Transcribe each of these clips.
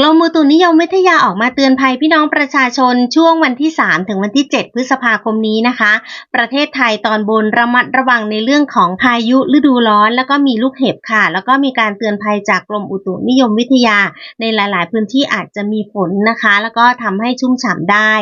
กรมอุตุนิยมวิทยาออกมาเตือนภัยพี่น้องประชาชนช่วงวันที่ 3 ถึงวันที่ 7 พฤษภาคมนี้นะคะ ประเทศไทยตอนบนระมัดระวังในเรื่องของพายุฤดูร้อน แล้วก็มีลูกเห็บค่ะ แล้วก็มีการเตือนภัยจากกรมอุตุนิยมวิทยา ในหลาย ๆ พื้นที่อาจจะมีฝนนะคะ แล้วก็ทำให้ชุ่มฉ่ำได้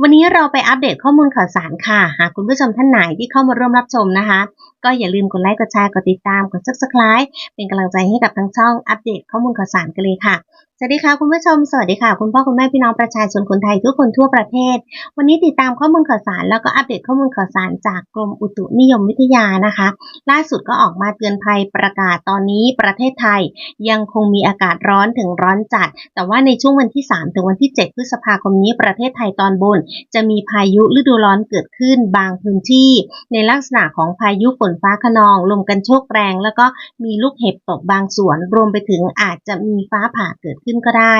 วันนี้เราไปอัปเดตข้อมูลข่าวสารค่ะหากคุณผู้ชมท่านไหนที่เข้ามาร่วมรับชมนะคะก็อย่าลืมกดไลค์กดแชร์กดติดตามกด subscribe เป็นกำลังใจให้กับทั้งช่องอัปเดตข้อมูลข่าวสารกันเลยค่ะ สวัสดีค่ะคุณผู้ชม สวัสดีค่ะ คุณพ่อคุณแม่พี่น้องประชาชนคนไทยทุกคนทั่วประเทศ วันนี้ติดตามข้อมูลข่าวสาร แล้วก็อัปเดตข้อมูลข่าวสารจากกรมอุตุนิยมวิทยานะคะ ล่าสุดก็ออกมาเตือนภัยประกาศตอนนี้ประเทศไทยยังคงมีอากาศร้อนถึงร้อนจัด แต่ว่าในช่วงวันที่ 3 ถึงวันที่ 7 พฤษภาคมนี้ประเทศไทยตอนบน จะมีพายุฤดูร้อนเกิดขึ้นบางพื้นที่ ในลักษณะของพายุฝนฟ้าขนองลมกันโชกแรง แล้วก็มีลูกเห็บตกบางส่วน รวมไปถึงอาจจะมีฟ้าผ่าเกิดขึ้นก็ได้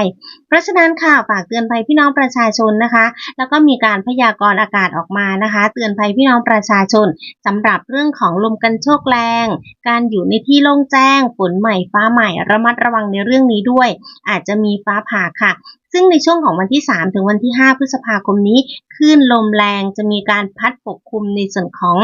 เพราะฉะนั้นค่ะฝากเตือนภัยพี่น้องประชาชนนะคะ แล้วก็มีการพยากรณ์อากาศออกมานะคะ เตือนภัยพี่น้องประชาชนสำหรับเรื่องของลมกันโชกแรง การอยู่ในที่โล่งแจ้งฝนใหม่ฟ้าใหม่ระมัดระวังในเรื่องนี้ด้วย อาจจะมีฟ้าผ่าค่ะซึ่งในช่วงของวันที่ 3 ถึงวันที่ 5 พฤษภาคมนี้คลื่นลมแรงจะมีการพัดปกคลุมในส่วนของ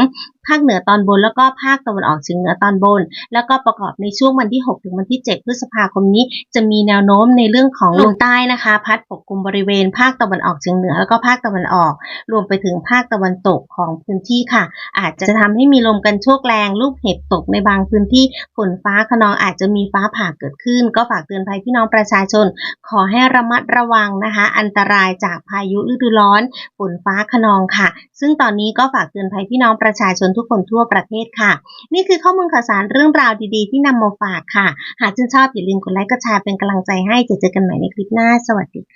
ภาคเหนือตอนบน แล้วก็ภาคตะวันออกเฉียงเหนือตอนบน แล้วก็ประกอบในช่วงวันที่ 6 ถึงวันที่ 7 พฤษภาคมนี้ จะมีแนวโน้มในเรื่องของลมใต้นะคะ พัดปกคลุมบริเวณภาคตะวันออกเฉียงเหนือแล้วก็ภาคตะวันออก รวมไปถึงภาคตะวันตกของพื้นที่ค่ะ อาจจะทำให้มีลมกันโชกแรงลูกเห็บตกในบางพื้นที่ฝนฟ้าขนองอาจจะมีฟ้าผ่าเกิดขึ้น ก็ฝากเตือนภัยพี่น้องประชาชน ขอให้ระมัดระวังนะคะ อันตรายจากพายุฤดูร้อนฝนฟ้าขนองค่ะ ซึ่งตอนนี้ก็ฝากเตือนภัยพี่น้องประชาชนทุกคนทั่วประเทศค่ะ นี่คือข้อมูลข่าวสารเรื่องราวดีๆ ที่นำมาฝากค่ะ หากชื่นชอบอย่าลืมกดไลค์กดแชร์เป็นกำลังใจให้จะเจอกันใหม่ในคลิปหน้า สวัสดีค่ะ